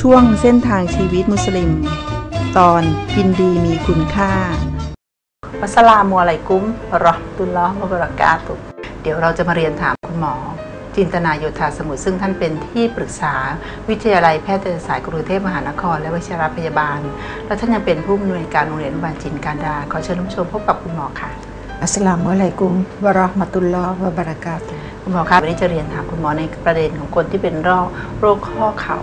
ช่วงเส้นทางชีวิตมุสลิม ตอนกินดีมีคุณค่าวัสสลามุอะลัยกุมวะเราะห์มะตุลลอฮ์วะบะเราะกาตุฮ์เดี๋ยวเราจะมาเรียนถามคุณหมอ จินตนาโยธาสมุทรซึ่งท่านเป็นที่ปรึกษา วิทยาลัยแพทยศาสตร์กรุงเทพมหานคร และวิชาพยาบาล และท่านยังเป็นผู้อำนวยการโรงเรียนอนุบาลจินการดา ขอเชิญท่านผู้ชมพบกับคุณหมอค่ะอัสสลามุอะลัยกุมวะเราะห์มะตุลลอฮ์วะบะเราะกาตุฮ์คุณหมอครับวันนี้จะเรียนถามคุณหมอในประเด็นของคนที่เป็นโรคโรคข้อเข่า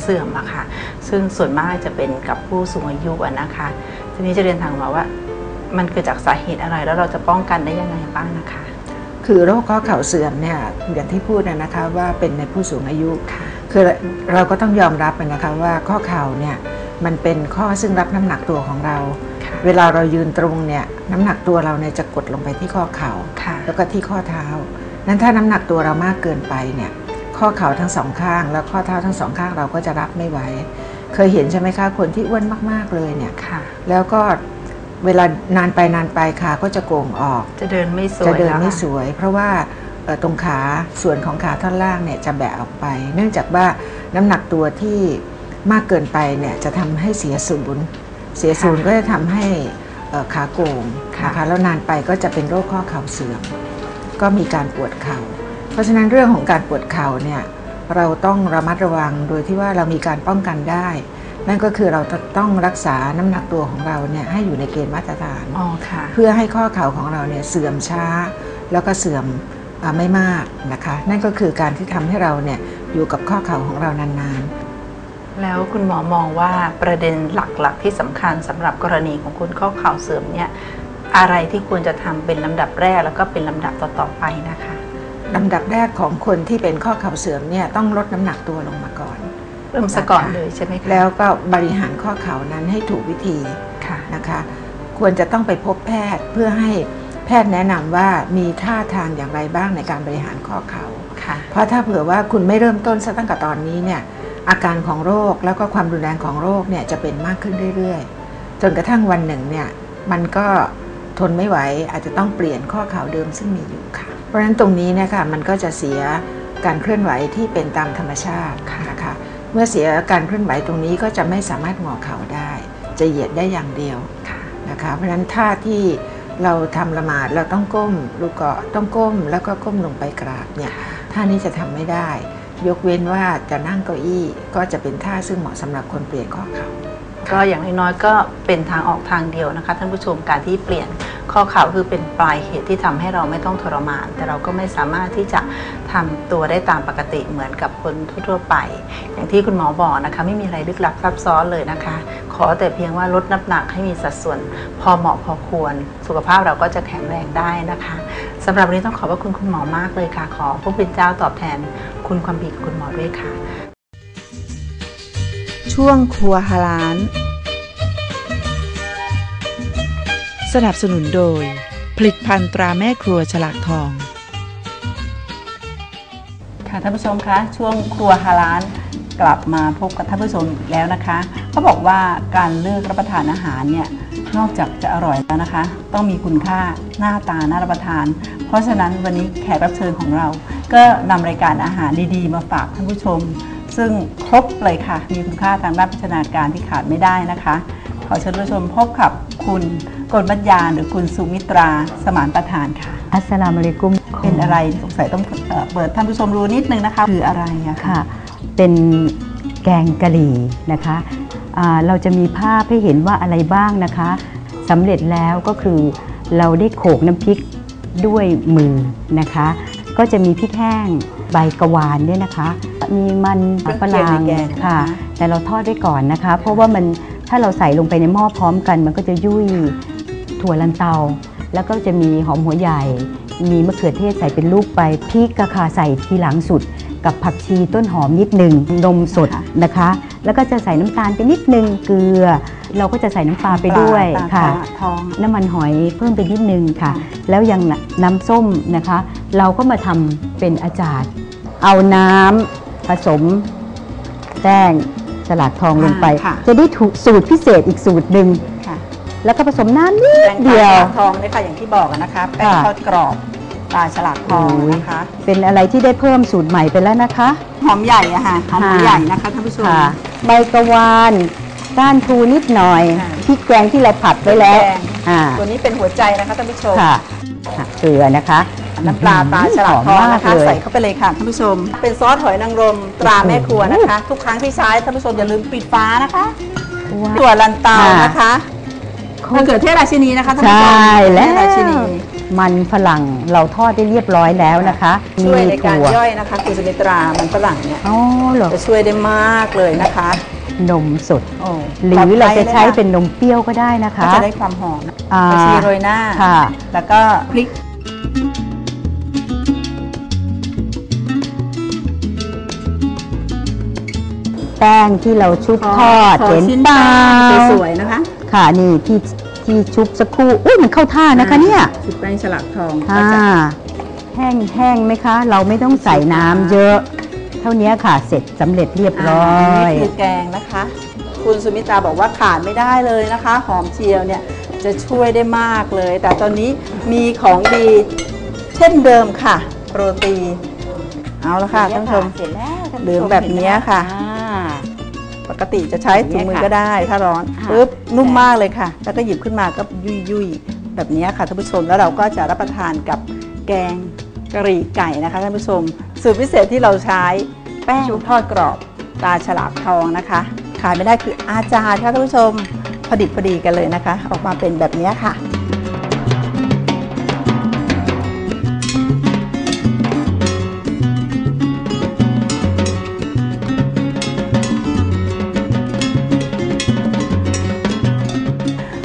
เสื่อมอะค่ะ ซึ่งส่วนมากจะเป็นกับผู้สูงอายุอะนะคะ ทีนี้จะเรียนถามคุณหมอว่า มันเกิดจากสาเหตุอะไรแล้วเราจะป้องกันได้ยังไงบ้างนะคะ คือโรคข้อเข่าเสื่อมเนี่ยอย่างที่พูดนะนะคะว่าเป็นในผู้สูงอายุคือเราก็ต้องยอมรับนะคะว่าข้อเข่าเนี่ยมันเป็นข้อซึ่งรับน้ำหนักตัวของเราค่ะเวลาเรายืนตรงเนี่ยน้ำหนักตัวเราเนี่ยจะกดลงไปที่ข้อเข่าค่ะแล้วก็ที่ข้อเท้านั้นถ้าน้ำหนักตัวเรามากเกินไปเนี่ย ข้อเข่าทั้งสองข้าง แล้วข้อเท้าทั้งสองข้างเราก็จะรับไม่ไหว เคยเห็นใช่ไหมคะคนที่อ้วนมากๆเลยเนี่ยค่ะ แล้วก็เวลานานไปนานไปขาก็จะโก่งออก จะเดินไม่สวยจะเดินไม่แล้วสวย เพราะว่าเอ่อตรงขาส่วนของขาท่อนล่างเนี่ยจะแบะออกไป เนื่องจากว่าน้ำหนักตัวที่มากเกินไปเนี่ยจะทำให้เสียศูนย์เสียศูนย์ก็จะทำให้เอ่อขาโก่งนะคะแล้วนานไปก็จะเป็นโรคข้อเข่าเสื่อมก็มีการปวดเข่า เพราะฉะนั้นเรื่องของการปวดเข่าเนี่ยเราต้องระมัดระวังโดยที่ว่าเรามีการป้องกันได้ นั่นก็คือเราจะต้องรักษาน้ำหนักตัวของเราเนี่ยให้อยู่ในเกณฑ์มาตรฐานอ๋อค่ะเพื่อให้ข้อเข่าของเราเนี่ยเสื่อมช้า แล้วก็เสื่อมอ่าไม่มากนะคะ นั่นก็คือการที่ทำให้เราเนี่ยอยู่กับข้อเข่าของเรานานแล้วคุณหมอมองว่าประเด็นหลักๆที่สำคัญสำหรับกรณีของคนข้อเข่าเสื่อมเนี่ยอะไรที่ควรจะทำเป็นลำดับแรกแล้วก็เป็นลำดับต่อๆไปนะคะๆ ลำดับแรกของคนที่เป็นข้อเข่าเสื่อมเนี่ยต้องลดน้ำหนักตัวลงมาก่อนเริ่มซะก่อนเลยใช่ไหมคะแล้วก็บริหารข้อเข่านั้นให้ถูกวิธีค่ะนะคะ ควรจะต้องไปพบแพทย์เพื่อให้แพทย์แนะนำว่ามีท่าทางอย่างไรบ้างในการบริหารข้อเข่าค่ะเพราะถ้าเผื่อว่าคุณไม่เริ่มต้นซะตั้งแต่ตอนนี้เนี่ยอาการของโรคแล้วก็ความรุนแรงของโรคเนี่ยจะเป็นมากขึ้นเรื่อยๆ จนกระทั่งวันหนึ่งเนี่ยมันก็ทนไม่ไหวอาจจะต้องเปลี่ยนข้อเข่าเดิมซึ่งมีอยู่ค่ะเพ ราะฉะนั้นตรงนี้เนะคะมันก็จะเสียการเคลื่อนไหวที่เป็นตามธรรมชาตินะคะเมื่อเสียการเคลื่อนไหวตรงนี้ก็จะไม่สามารถงอเข่าได้ จะเหยียดได้อย่างเดียวค่ะนะคะเพราะฉะนั้นท่าที่เราทำละหมาดเราต้องก้มลูกเกาะต้องก้มแล้วก็ก้มลงไปกราบเนี่ยท่านี้จะทำไม่ได้ ยกเว้นว่าจะนั่งเก้าอี้ก็จะเป็นท่าซึ่งเหมาะสำหรับคนเปลี่ยนข้อเข่า ก็อย่างน้อยๆก็เป็นทางออกทางเดียวนะคะท่านผู้ชมการที่เปลี่ยนข้อเข่าคือเป็นปลายเหตุที่ทำให้เราไม่ต้องทรมาน แต่เราก็ไม่สามารถที่จะทำตัวได้ตามปกติเหมือนกับคนทั่วๆไป อย่างที่คุณหมอบอกนะคะไม่มีอะไรลึกลับซับซ้อนเลยนะคะ ขอแต่เพียงว่าลดน้ำหนักให้มีสัดส่วนพอเหมาะพอควร สุขภาพเราก็จะแข็งแรงได้นะคะสำหรับวันนี้ต้องขอบพระคุณคุณหมอมากเลยค่ะ ขอพระคุณเจ้าตอบแทนคุณความดีกับคุณหมอด้วยค่ะ ช่วงครัวฮาลาน สนับสนุนโดย ผลิตภัณฑ์ตราแม่ครัวฉลากทอง ค่ะท่านผู้ชมคะช่วงครัวฮาลานกลับมาพบกับท่านผู้ชมอีกแล้วนะคะเขาบอกว่าการเลือกรับประทานอาหารเนี่ยนอกจากจะอร่อยแล้วนะคะ ต้องมีคุณค่าหน้าตาน่ารับประทาน เพราะฉะนั้นวันนี้แขกรับเชิญของเรา ก็นำรายการอาหารดีๆ มาฝากท่านผู้ชม ซึ่งครบเลยค่ะ มีคุณค่าทางด้านพัฒนาการที่ขาดไม่ได้นะคะ ขอเชิญท่านผู้ชมพบกับคุณกลบัญญาหรือคุณสุมิตราสมานประธานค่ะ อัสสลามุอะลัยกุมเป็นอะไรสงสัยต้องเอ่อเปิดท่านผู้ชมรู้นิดนึงนะคะ คืออะไรอะคะค่ะ เป็นแกงกะหรี่นะคะอ่าเราจะมีภาพให้เห็นว่าอะไรบ้างนะคะสำเร็จแล้วก็คือเราได้โขลกน้ำพริกด้วยมือนะคะ ก็จะมีพริกแห้งใบกะวานเนี่ยนะคะ มีมันฝรั่งค่ะ แต่เราทอดไว้ก่อนนะคะ เพราะว่ามันถ้าเราใส่ลงไปในหม้อพร้อมกัน มันก็จะยุ่ยถั่วลันเตา แล้วก็จะมีหอมหัวใหญ่ มีมะเขือเทศใส่เป็นลูกไปพริกกะคาใส่ทีหลังสุด กับผักชีต้นหอมนิดหนึ่งนมสดนะคะ แล้วก็จะใส่น้ำตาลไปนิดนึงเกลือ เราก็จะใส่น้ำปลาไปด้วยปลาค่ะปลาทองน้ำมันหอยเพิ่มไปนิดนึงค่ะ แล้วยังน้ำส้มนะคะ เราก็มาทำเป็นอาจารย์เอาน้ำ ผสมแป้งสลัดทองลงไปอ่าค่ะ จะได้ถูกสูตรพิเศษอีกสูตรหนึ่งค่ะแล้วก็ผสมน้ำนิดแป้งเดียวทองเนี่ยค่ะอย่างที่บอกอะนะคะแป้งค่ะ ทอดกรอบตาฉลากทองนะคะ เป็นอะไรที่ได้เพิ่มสูตรใหม่ไปแล้วนะคะ หอมใหญ่อะค่ะหอมหัวใหญ่นะคะท่านผู้ชม ค่ะใบกระวานก้านทูนิดหน่อยค่ะพริกแกงที่เราผัดไว้แล้วพริกแกง อ่าตัวนี้เป็นหัวใจนะคะท่านผู้ชม ค่ะค่ะเกลือนะคะ น้ำปลาตาฉลากทองนะคะหมมากเลยใส่เข้าไปเลยค่ะท่านผู้ชม เป็นซอสหอยนางรมตราแม่ครัวนะคะ ทุกครั้งที่ใช้ท่านผู้ชมอย่าลืมปิดฟ้านะคะว้าวถั่วลันเตาค่ะนะคะโคมะตรเขือเทศราชินีนะคะท่านใชผู้ชม่แล้มะเขือเทศราชินีวมันฝรั่งเราทอดได้เรียบร้อยแล้วนะคะช่วยในการถั่วย่อยนะคะคุณสุมิตรามันฝรั่งเนี่ยอ๋อเหรอจะช่วยได้มากเลยนะคะ นมสดโอ้หรือเราจะใช้ปลอดภัยลยเป็นนมเปรี้ยวก็ได้นะก็คะจะได้ความหอมอ่าผักชีโรยหน้าค่ะแล้วก็พริก แป้งที่เราชุบทอดขอเห็นชิ้นเปล่าแป้งสวยๆนะคะค่ะนี่ที่ที่ชุบสักครู่อุ้ยมันเข้าท่านะคะเนี่ยชุบแป้งฉลากทองก็อ่าจะแห้งแห้งไหมคะ เราไม่ต้องใส่น้ำเยอะ เท่านี้ค่ะเสร็จสำเร็จเรียบร้ออันยนี้คือแกงนะคะ คุณสุมิตราบอกว่าขาดไม่ได้เลยนะคะ หอมเจียวเนี่ยจะช่วยได้มากเลย แต่ตอนนี้มีของดีเช่นเดิมค่ะโปรตีนเอาละค่ะท่านผู้ชมเสร็จแล้วท่านเหลืผู้องชมแบบเนี้ยค่ะอ่าป กติจะใช้ถุงมือก็ได้ ถ้าร้อนค่ะปุ๊บนุ่มมากเลยค่ะ แล้วก็หยิบขึ้นมาก็ยุยยุยๆแบบเนี้ยค่ะท่านผู้ชมแล้วเราก็จะรับประทานกับแกงกะหรี่ไก่นะคะท่านผู้ชม สูตรพิเศษที่เราใช้แป้งทอดกรอบตาฉลากทองนะคะ ขายไม่ได้คืออาจารย์ค่ะท่านผู้ชมพอดิบพอดีกันเลยนะคะ ออกมาเป็นแบบเนี้ยค่ะ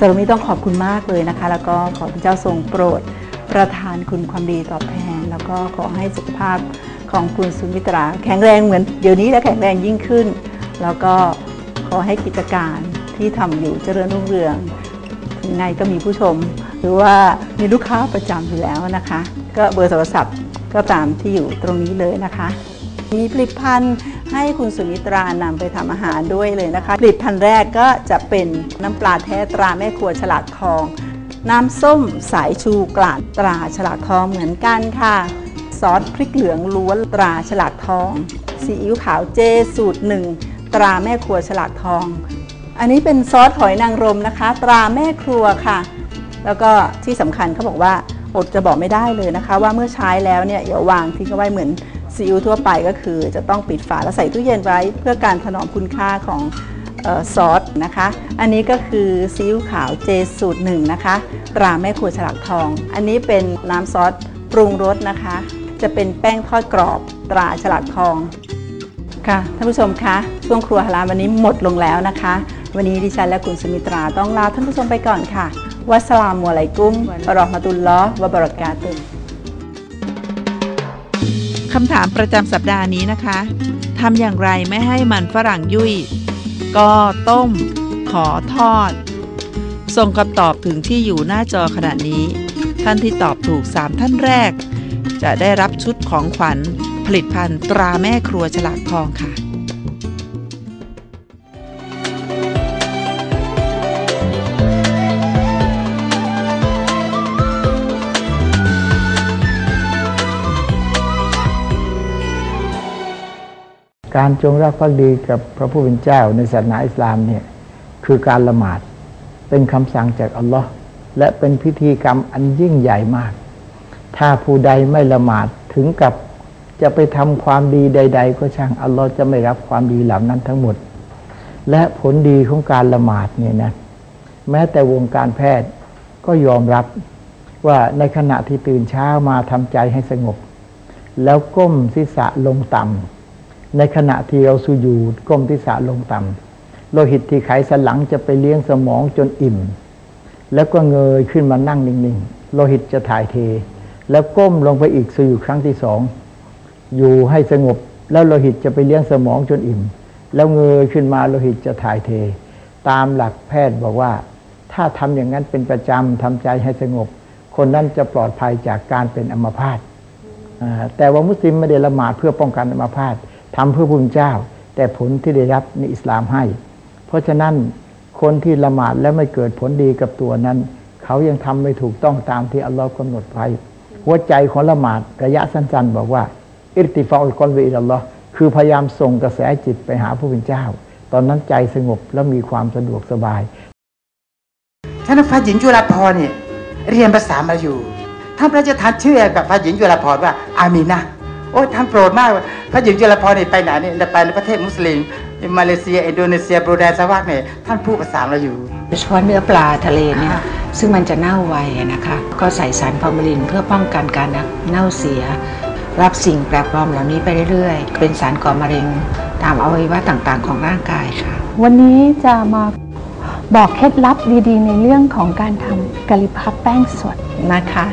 สรุปนี้ต้องขอบคุณมากเลยนะคะ แล้วก็ขอพระเจ้าทรงโปรดประทานคุณความดีตอบแทน แล้วก็ขอให้สุขภาพของคุณสุมิตรา แข็งแรงเหมือนเดี๋ยวนี้และแข็งแรงยิ่งขึ้น แล้วก็ขอให้กิจการที่ทำอยู่เจริญรุ่งเรืองถึงไงก็มีผู้ชม หรือว่ามีลูกค้าประจำอยู่แล้วนะคะ ก็เบอร์โทรศัพท์ก็ตามที่อยู่ตรงนี้เลยนะคะ มีผลิตภัณฑ์ ให้คุณสุมิตรานำไปทำอาหารด้วยเลยนะคะ ผลิตภัณฑ์แรกก็จะเป็นน้ำปลาแท้ตราแม่ครัวฉลากทอง น้ำส้มสายชูกลาดตราฉลากทองเหมือนกันค่ะ ซอสพริกเหลืองล้วนตราฉลากทอง ซีอิ๊วขาวเจสูตรหนึ่งตราแม่ครัวฉลากทอง อันนี้เป็นซอสหอยนางรมนะคะ ตราแม่ครัวค่ะ แล้วก็ที่สำคัญเขาบอกว่าอดจะบอกไม่ได้เลยนะคะ ว่าเมื่อใช้แล้วเนี่ยอย่าวางทิ้งเอาไว้เหมือน ซีอิ๊วทั่วไปก็คือ จะต้องปิดฝาแล้วใส่ตู้เย็นไว้ เพื่อการถนอมคุณค่าของเออซอสนะคะ อันนี้ก็คือซีอิ๊วขาวเจสูตรหนึ่งนะคะ ตราแม่ครัวฉลากทอง อันนี้เป็นน้ำซอสปรุงรสนะคะ จะเป็นแป้งทอดกรอบตราฉลากทองค่ะท่านผู้ชมคะช่วงครัวฮาลาลวันนี้หมดลงแล้วนะคะ วันนี้ดิฉันและคุณสมิตราต้องลาท่านผู้ชมไปก่อนค่ะวัสสลามุอะลัยกุมวะเรอห์มะตุลลอฮ์วะบะเราะกาตุฮ์ คำถามประจำสัปดาห์นี้นะคะทำอย่างไรไม่ให้มันฝรั่งยุ่ย ก็ต้ม ขอทอด ส่งคำตอบถึงที่อยู่หน้าจอขณะนี้ ท่านที่ตอบถูก 3 ท่านแรก จะได้รับชุดของขวัญผลิตภัณฑ์ตราแม่ครัวฉลากทองค่ะ การจงรักภักดีกับพระผู้เป็นเจ้าในศาสนาอิสลามเนี่ยคือการละหมาดเป็นคำสั่งจากอัลลอฮ์และเป็นพิธีกรรมอันยิ่งใหญ่มาก ถ้าผู้ใดไม่ละหมาดถึงกับจะไปทำความดีใด ๆ ก็ช่างอัลลอฮ์จะไม่รับความดีเหล่านั้นทั้งหมด และผลดีของการละหมาดเนี่ยนะแม้แต่วงการแพทย์ก็ยอมรับว่าในขณะที่ตื่นเช้ามาทำใจให้สงบ แล้วก้มศีรษะลงต่ำ ในขณะที่เราสุญูดก้มที่สะลงต่ำโลหิตที่ไขสันหลังจะไปเลี้ยงสมองจนอิ่ม แล้วก็เงยขึ้นมานั่งนิ่งๆ โลหิตจะถ่ายเท แล้วก้มลงไปอีกสุญูดครั้งที่สองอยู่ให้สงบแล้วโลหิตจะไปเลี้ยงสมองจนอิ่ม แล้วเงยขึ้นมาโลหิตจะถ่ายเท ตามหลักแพทย์บอกว่า ถ้าทำอย่างนั้นเป็นประจำทำใจให้สงบ คนนั้นจะปลอดภัยจากการเป็นอัมพาตแต่ว่ามุสลิมไม่ได้ละหมาดเพื่อป้องกันอัมพาต ทำเพื่อพระคุณเจ้า แต่ผลที่ได้รับในอิสลามให้ เพราะฉะนั้นคนที่ละหมาดแล้วไม่เกิดผลดีกับตัวนั้น เขายังทำไม่ถูกต้องตามที่อัลลอฮ์กำหนดไว้หัวใจของละหมาดระยะสั้นๆ บอกว่า อิรติฟาอุลกอนเวอิลลอฮ์คือพยายามส่งกระแสจิตไปหาผู้เป็นเจ้า ตอนนั้นใจสงบและมีความสะดวกสบายท่านฟ้าหญิงจุฬาภรเนี่ยเรียนภาษามาอยู่ท่านพระราชทานชื่อกับฟ้าหญิงจุฬาภรว่าอามีนะ อ้ยท่านโปรดมากพระหญิงจุฬาภรณ์เนี่ยไปไหนเนี่ยไปในประเทศมุสลิมมาเลเซียอินโดนีเซียบรูไนสวากเนี่ยท่านพูดภาษาเราอยู่โดยเฉพาะเนื้อปลาทะเลเนี่ยซึ่งมันจะเน่าไวนะคะ ก็ใส่สารฟอร์มาลินเพื่อป้องกันการเน่าเสีย รับสิ่งแปลกปลอมเหล่านี้ไปเรื่อยๆ เป็นสารก่อมะเร็ง ตามอวัยวะต่างๆ ของร่างกายค่ะ วันนี้จะมาบอกเคล็ดลับดีๆ ในเรื่องของการทำกะหรี่พับแป้งสดนะคะ